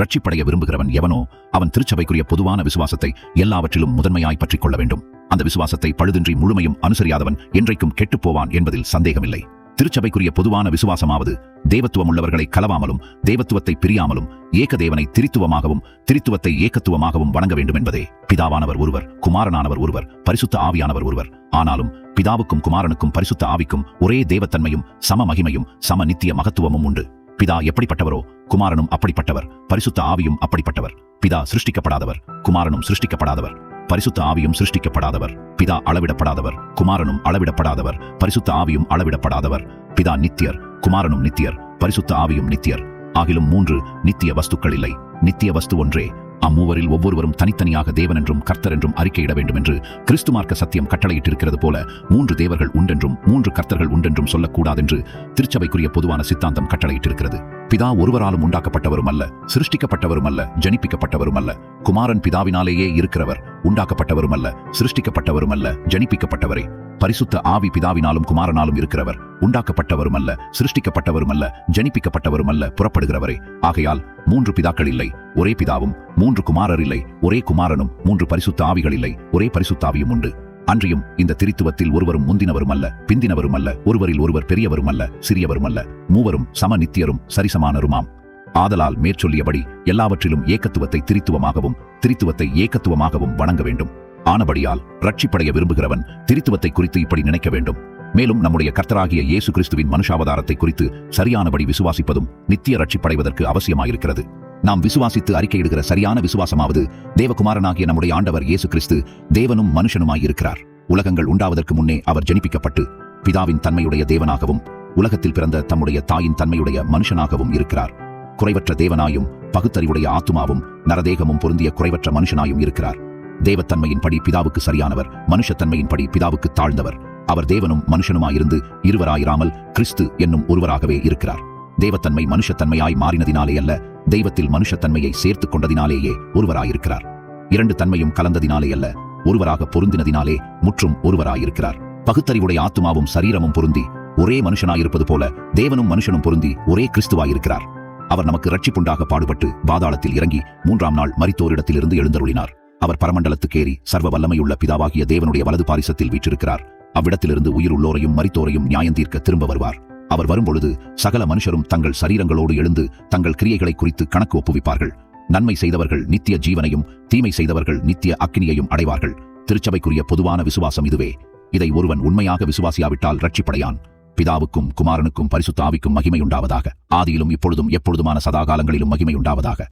ரட்சிப்படைய விரும்புகிறவன் எவனோ அவன் திருச்சபைக்குரிய பொதுவான விசுவாசத்தை எல்லாவற்றிலும் முதன்மையாய் பற்றிக் கொள்ள வேண்டும். அந்த விசுவாசத்தை பழுதின்றி முழுமையும் அனுசரியாதவன் என்றைக்கும் கெட்டுப் போவான் என்பதில் சந்தேகமில்லை. திருச்சபைக்குரிய பொதுவான விசுவாசமாவது தேவத்துவம் உள்ளவர்களை கலவாமலும் தேவத்துவத்தை பிரியாமலும் ஏகதேவனை திரித்துவமாகவும் திரித்துவத்தை ஏகத்துவமாகவும் வணங்க வேண்டும் என்பதே. பிதாவானவர் ஒருவர் குமாரனானவர் ஒருவர் பரிசுத்த ஆவியானவர் ஒருவர். ஆனாலும் பிதாவுக்கும் குமாரனுக்கும் பரிசுத்த ஆவிக்கும் ஒரே தேவத்தன்மையும் சம மகிமையும் சம நித்திய மகத்துவமும் உண்டு. பிதா எப்படிப்பட்டவரோ குமாரனும் அப்படிப்பட்டவர். பரிசுத்த ஆவியும் அப்படிப்பட்டவர். பிதா சிருஷ்டிக்கப்படாதவர் குமாரனும் சிருஷ்டிக்கப்படாதவர். பரிசுத்த ஆவியும் சிருஷ்டிக்கப்படாதவர். பிதா அளவிடப்படாதவர் குமாரனும் அளவிடப்படாதவர். பரிசுத்த ஆவியும் அளவிடப்படாதவர். பிதா நித்தியர் குமாரனும் நித்தியர். பரிசுத்த ஆவியும் நித்தியர். ஆகிலும் மூன்று நித்திய வஸ்துக்கள் இல்லை. நித்திய வஸ்து ஒன்றே அம்மூவரில் ஒவ்வொருவரும் தனித்தனியாக தேவன் என்றும் கர்த்தர் என்றும் அறிக்கையிட வேண்டும் என்று கிறிஸ்து மார்க்க சத்தியம் கட்டளையிட்டிருக்கிறது போல மூன்று தேவர்கள் உண்டென்றும் மூன்று கர்த்தர்கள் உண்டென்றும் சொல்லக்கூடாதென்று திருச்சபைக்குரிய பொதுவான சித்தாந்தம் கட்டளையிட்டிருக்கிறது. பிதா ஒருவராலும் உண்டாக்கப்பட்டவரும் அல்ல சிருஷ்டிக்கப்பட்டவரும் அல்ல ஜனிப்பிக்கப்பட்டவரும் அல்ல. குமாரன் பிதாவினாலேயே இருக்கிறவர். உண்டாக்கப்பட்டவரும் அல்ல சிருஷ்டிக்கப்பட்டவரும் அல்ல ஜனிப்பிக்கப்பட்டவரே. பரிசுத்த ஆவி பிதாவினாலும் குமாரனாலும் இருக்கிறவர் உண்டாக்கப்பட்டவரும் அல்ல சிருஷ்டிக்கப்பட்டவரும் அல்ல ஜனிப்பிக்கப்பட்டவரும் அல்ல புறப்படுகிறவரே. ஆகையால் மூன்று பிதாக்கள் இல்லை ஒரே பிதாவும் மூன்று குமாரர் இல்லை ஒரே குமாரனும் மூன்று பரிசுத்த ஆவிகள் இல்லை ஒரே பரிசுத்தாவியும் உண்டு. அன்றியும் இந்த திரித்துவத்தில் ஒருவரும் முந்தினவரும் அல்ல பிந்தினவரும் அல்ல ஒருவரில் ஒருவர் பெரியவரும் அல்ல சிறியவரும் அல்ல மூவரும் சம நித்தியரும் சரிசமானருமாம். ஆதலால் மேற்சொல்லியபடி எல்லாவற்றிலும் ஏகத்துவத்தை திரித்துவமாகவும் திரித்துவத்தை ஏகத்துவமாகவும் வணங்க வேண்டும். ஆனபடியால் ரட்சிப்படைய விரும்புகிறவன் திரித்துவத்தை குறித்து இப்படி நினைக்க வேண்டும். மேலும் நம்முடைய கர்த்தராகிய இயேசு கிறிஸ்துவின் மனுஷாவதாரத்தை குறித்து சரியானபடி விசுவாசிப்பதும் நித்திய ரட்சிப்படைவதற்கு அவசியமாயிருக்கிறது. நாம் விசுவாசித்து அறிக்கையிடுகிற சரியான விசுவாசமாவது தேவகுமாரனாகிய நம்முடைய ஆண்டவர் இயேசு கிறிஸ்து தேவனும் மனுஷனுமாயிருக்கிறார். உலகங்கள் உண்டாவதற்கு முன்னே அவர் ஜனிப்பிக்கப்பட்டு பிதாவின் தன்மையுடைய தேவனாகவும் உலகத்தில் பிறந்த தம்முடைய தாயின் தன்மையுடைய மனுஷனாகவும் இருக்கிறார். குறைவற்ற தேவனாயும் பகுத்தறிவுடைய ஆத்துமாவும் நரதேகமும் பொருந்திய குறைவற்ற மனுஷனாயும் இருக்கிறார். தேவத்தன்மையின்படி பிதாவுக்கு சரியானவர் மனுஷத்தன்மையின்படி பிதாவுக்கு தாழ்ந்தவர். அவர் தேவனும் மனுஷனுமாயிருந்து இருவராயிராமல் கிறிஸ்து என்னும் ஒருவராகவே இருக்கிறார். தேவத்தன்மை மனுஷத்தன்மையாய் மாறினதினாலே அல்ல தெய்வத்தில் மனுஷத்தன்மையை சேர்த்துக் கொண்டதினாலேயே ஒருவராயிருக்கிறார். இரண்டு தன்மையும் கலந்ததினாலே அல்ல ஒருவராக பொருந்தினதினாலே முற்றும் ஒருவராயிருக்கிறார். பகுத்தறிவுடைய ஆத்துமாவும் சரீரமும் பொருந்தி ஒரே மனுஷனாயிருப்பது போல தேவனும் மனுஷனும் பொருந்தி ஒரே கிறிஸ்துவாயிருக்கிறார். அவர் நமக்கு ரட்சிப்புண்டாக பாடுபட்டு பாதாளத்தில் இறங்கி மூன்றாம் நாள் மரித்தோரிடத்திலிருந்து எழுந்தருளினார். அவர் பரமண்டலத்துக்கேறி சர்வ வல்லமையுள்ள பிதாவாகிய தேவனுடைய வலது பாரிசத்தில் வீற்றிருக்கிறார். அவ்விடத்திலிருந்து உயிர் உள்ளோரையும் மரித்தோரையும் நியாயம் தீர்க்க திரும்ப வருவார். அவர் வரும்பொழுது சகல மனுஷரும் தங்கள் சரீரங்களோடு எழுந்து தங்கள் கிரியைகளை குறித்து கணக்கு ஒப்புவிப்பார்கள். நன்மை செய்தவர்கள் நித்திய ஜீவனையும் தீமை செய்தவர்கள் நித்திய அக்கினியையும் அடைவார்கள். திருச்சபைக்குரிய பொதுவான விசுவாசம் இதுவே. இதை ஒருவன் உண்மையாக விசுவாசியாவிட்டால் ரட்சிப்படையான் பிதாவுக்கும் குமாரனுக்கும் பரிசுத்தாவிக்கும் மகிமை உண்டாவதாக ஆதியிலும் இப்பொழுதும் எப்பொழுதுமான சதாகாலங்களிலும் மகிமை உண்டாவதாக